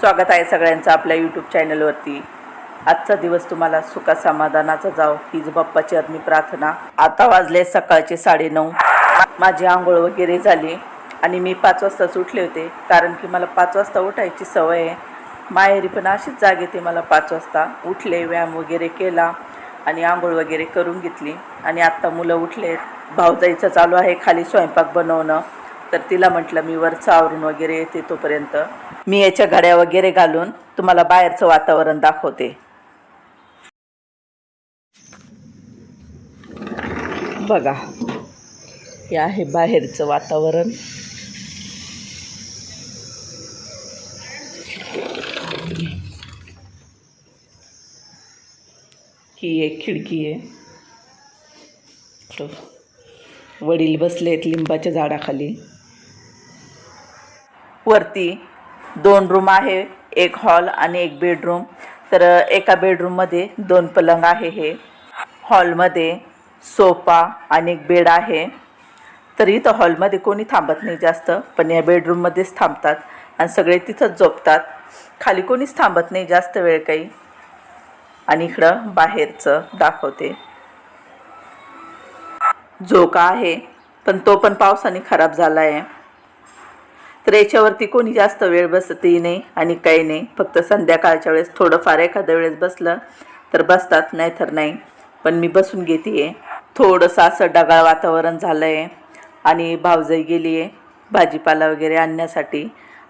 स्वागत आहे सगळ्यांचं आपल्या यूट्यूब चॅनलवरती आजचा दिवस तुम्हाला सुखा समाधानाचा जाव हीच बाप्पाची आज्ञी प्रार्थना. आता वाजले सकाळचे साडेनऊ. माझी आंघोळ वगैरे झाली आणि मी पाच वाजताच उठले होते कारण की मला पाच वाजता उठायची सवय आहे. माहेरी पण अशीच जाग येते मला पाच वाजता. उठले व्यायाम वगैरे केला आणि आंघोळ वगैरे करून घेतली. आणि आत्ता मुलं उठलेत. भाऊजाईचं चालू आहे खाली स्वयंपाक बनवणं. तर तिला म्हटलं मी वरचं आवरून वगैरे येते तोपर्यंत. मी याच्या घड्या वगैरे घालून तुम्हाला बाहेरचं वातावरण दाखवते. बघा हे आहे बाहेरचं वातावरण. ही एक खिडकी आहे. वडील बसले आहेत लिंबाच्या झाडाखाली. वरती दोन रूम आहे एक हॉल आणि एक बेडरूम तर एका बेडरूममध्ये दोन पलंग आहे हे. हॉलमध्ये सोफा आणि एक बेड आहे. तर इथं हॉलमध्ये कोणी थांबत नाही जास्त पण या बेडरूममध्येच थांबतात आणि सगळे तिथंच झोपतात. खाली कोणीच थांबत नाही जास्त वेळ काही. आणि इकडं बाहेरचं दाखवते. झोका आहे पण तो पण पावसाने खराब झाला आहे तर याच्यावरती कोणी जास्त वेळ बसतही नाही आणि काही नाही. फक्त संध्याकाळच्या वेळेस थोडंफार एखाद्या वेळेस बसलं तर बसतात नाही तर नाही. पण मी बसून घेते आहे थोडंसं असं ढगाळ वातावरण झालं आहे आणि भावजई गेली आहे भाजीपाला वगैरे आणण्यासाठी.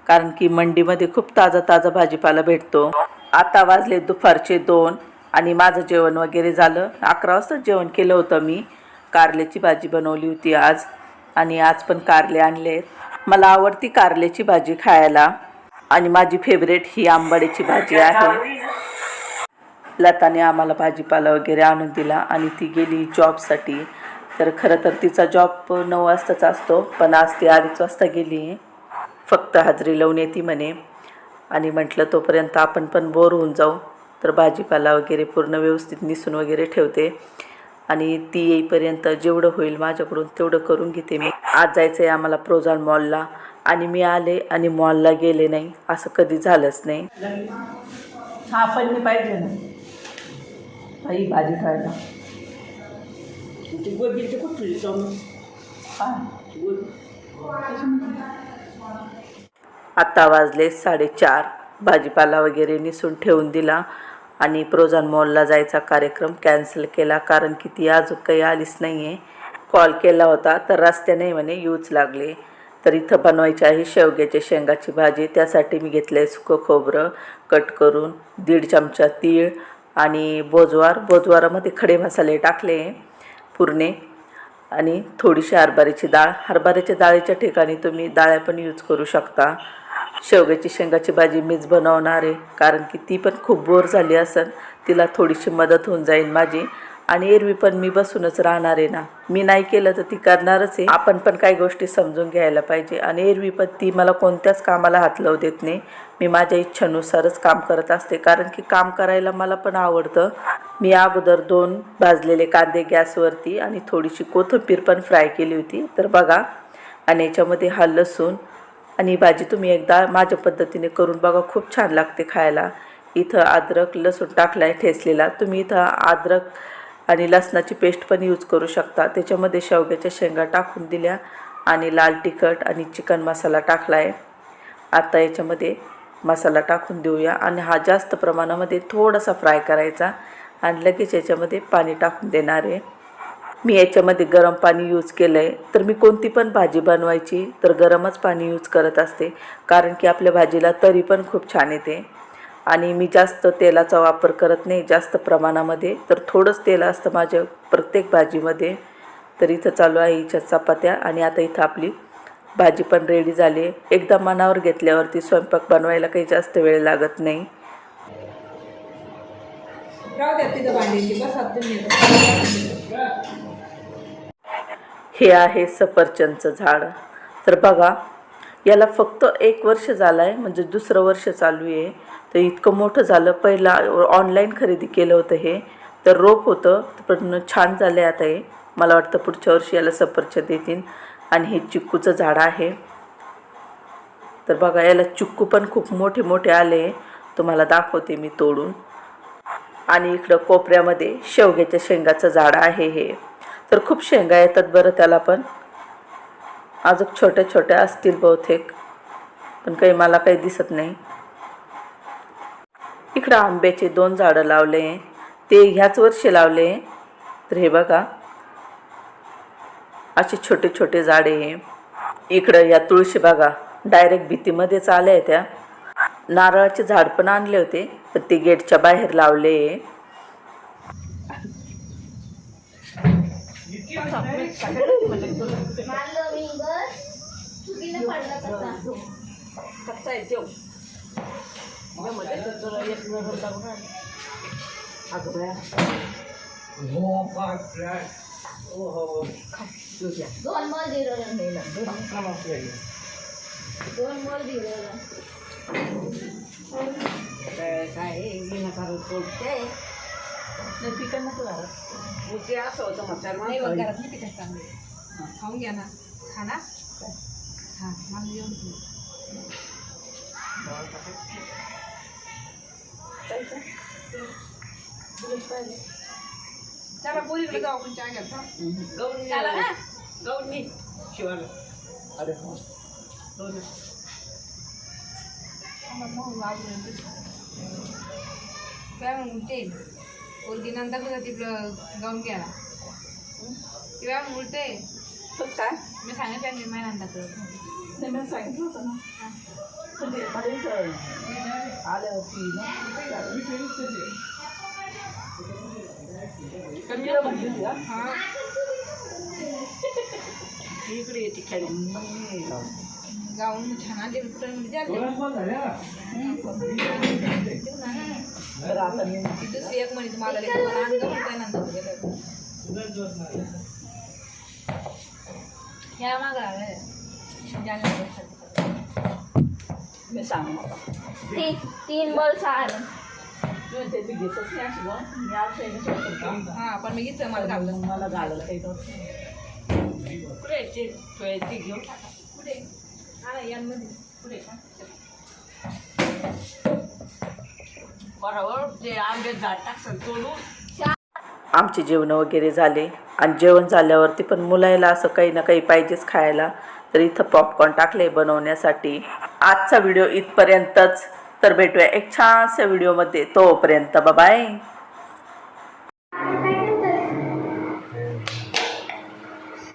कारण की मंडीमध्ये खूप ताजा ताजा भाजीपाला भेटतो. आता वाजले दुपारचे दोन आणि माझं जेवण वगैरे झालं. अकरा वाजता जेवण केलं होतं मी. कारल्याची भाजी बनवली होती आज आणि आज पण कारले आणले आहेत मला आवडती कारल्याची भाजी खायला. आणि माझी फेवरेट ही आंबाड्याची भाजी आहे. लताने आम्हाला भाजीपाला वगैरे आणून दिला आणि ती गेली जॉबसाठी तर खरं तर तिचा जॉब नऊ वाजताच असतो पण आज ती अडीच वाजता गेली. फक्त हाजरी लावून येते म्हणे. आणि म्हटलं तोपर्यंत आपण पण बोर होऊन जाऊ. तर भाजीपाला वगैरे पूर्ण व्यवस्थित निसून वगैरे ठेवते. आणि ती येईपर्यंत जेवढं होईल माझ्याकडून तेवढं करून घेते मी. आज जायचं आहे आम्हाला प्रोझॉन मॉलला. आणि मी आले आणि मॉलला गेले नाही. असं कधी झालंच नाही. हा पण मी पाहिजे ना. बाई भाजी खायला. आत्ता वाजले साडेचार. भाजीपाला वगैरे निसून ठेवून दिला. आणि प्रोझॉन मॉलला जायचा कार्यक्रम कॅन्सल केला. कारण की ती अजून काही आलीच नाही आहे कॉल केला होता तर रस्त्याने म्हणे यूज लागले. तर इथं बनवायची आहे शेवग्याच्या शेंगाची भाजी त्यासाठी मी घेतलं आहे सुकं खोबरं कट करून दीड चमचा तीळ आणि बोजवार. बोजवारामध्ये खडे मसाले टाकले पुरणे आणि थोडीशी हरभऱ्याची डाळ. हरभऱ्याच्या डाळीच्या ठिकाणी तुम्ही डाळ्या पण यूज करू शकता. शेवग्याची शेंगाची भाजी मीच बनवणार आहे कारण की ती पण खूप बोर झाली असेल तिला थोडीशी मदत होऊन जाईल माझी. आणि एरवी पण मी बसूनच राहणार आहे ना. मी नाही केलं तर ती करणारच आहे. आपण पण काही गोष्टी समजून घ्यायला पाहिजे. आणि एरवी पण ती मला कोणत्याच कामाला हात लावू देत नाही. मी माझ्या इच्छेनुसारच काम करत असते. कारण की काम करायला मला पण आवडतं. मी अगोदर दोन भाजलेले कांदे गॅसवरती आणि थोडीशी कोथिंबीर पण फ्राय केली होती. तर बघा आणि याच्यामध्ये हा लसूण आणि भाजी तुम्ही एकदा माझ्या पद्धतीने करून बघा. खूप छान लागते खायला. इथं अद्रक लसूण टाकला आहे ठेचलेला. तुम्ही इथं अद्रक आणि लसणाची पेस्ट पण यूज करू शकता. त्याच्यामध्ये शेवग्याच्या शेंगा टाकून दिल्या आणि लाल तिखट आणि चिकन मसाला टाकला आहे आता याच्यामध्ये मसाला टाकून देऊया. आणि हा जास्त प्रमाणामध्ये थोडासा फ्राय करायचा आणि लगेच याच्यामध्ये पाणी टाकून देणार आहे. मी याच्यामध्ये गरम पाणी यूज केलं आहे तर मी कोणती पण भाजी बनवायची तर गरमच पाणी यूज करत असते. कारण की आपल्या भाजीला तरी पण खूप छान येते. आणि मी जास्त तेलाचा वापर करत नाही जास्त प्रमाणामध्ये. तर थोडंच तेल असतं माझ्या प्रत्येक भाजीमध्ये. तर इथं चालू आहे हिच्या चपात्या आणि आता इथं आपली भाजी पण रेडी झाली. आहे एकदा मनावर घेतल्यावरती स्वयंपाक बनवायला काही जास्त वेळ लागत नाही. हे आहे सफरचंदचं झाड. तर बघा याला फक्त एक वर्ष झालं आहे म्हणजे दुसरं वर्ष चालू आहे. तर इतकं मोठं झालं. पहिला ऑनलाईन खरेदी केलं होतं हे. तर रोप होतं. पण छान झालं आहे आता हे. मला वाटतं पुढच्या वर्षी याला सफरचंद येतील आणि हे चिक्कूचं झाड आहे. तर बघा याला चिक्कू पण खूप मोठे मोठे आले. तुम्हाला दाखवते मी तोडून. आणि इकडं कोपऱ्यामध्ये शेवग्याच्या शेंगाचं झाड आहे हे. तर खूप शेंगा येतात बरं त्याला पण. अजून छोट्या छोट्या असतील बहुतेक पण काही मला काही दिसत नाही. इकडं आंब्याचे दोन झाडं लावले ते ह्याच वर्षी लावले. तर हे बघा असे छोटे छोटे झाडे हे. इकडं या तुळशी बघा डायरेक्ट भीतीमध्येच आल्या त्या. नारळाचे झाड पण आणले होते पण ते गेटच्या बाहेर लावले. आहे capsaicin Vamos, esto todavía es una ronda con él. हा मला येऊन दे. चला पोरीकडे जाऊ आपण चहा घ्या चला ना काय म्हणून ते पोरगी नंतर तिकडं गाऊन घ्यायला किंवा उलटे काय? मी सांगितलं नाही माझ्या नंतर नाही मी सांगितलं होतं ना. बरेच आल्यावरती ना. कमीला म्हणलेली का? हा. इकडे येते खाली गाऊन छान आले म्हणजे आले. तर आता मी दुसरी एक म्हणे तुम्हाला लई दोन आणलं म्हणताय नंतर गेलं. या मागं. मी सांग तीन तीन बॉल सहा तू ते मी घेतच नाही अशी गं. मी आज. हा पण मी घेतलं मला घाललं मग मला घालायला काही. कुठे ते? ठेवायची घेऊन. कुठे? हा यांमध्ये. कुठे? बरोबर ते आंबे झाड टाकसन तोडून. आमचे जेवण वगैरे झाले. आणि जेवण झाल्यावरती पण मुलायला असं काही ना काही पाहिजेच खायला. तर इथं पॉपकॉर्न टाकले बनवण्यासाठी. आजचा व्हिडिओ इथपर्यंतच. तर भेटूया एक छानशा व्हिडिओमध्ये तोपर्यंत बाय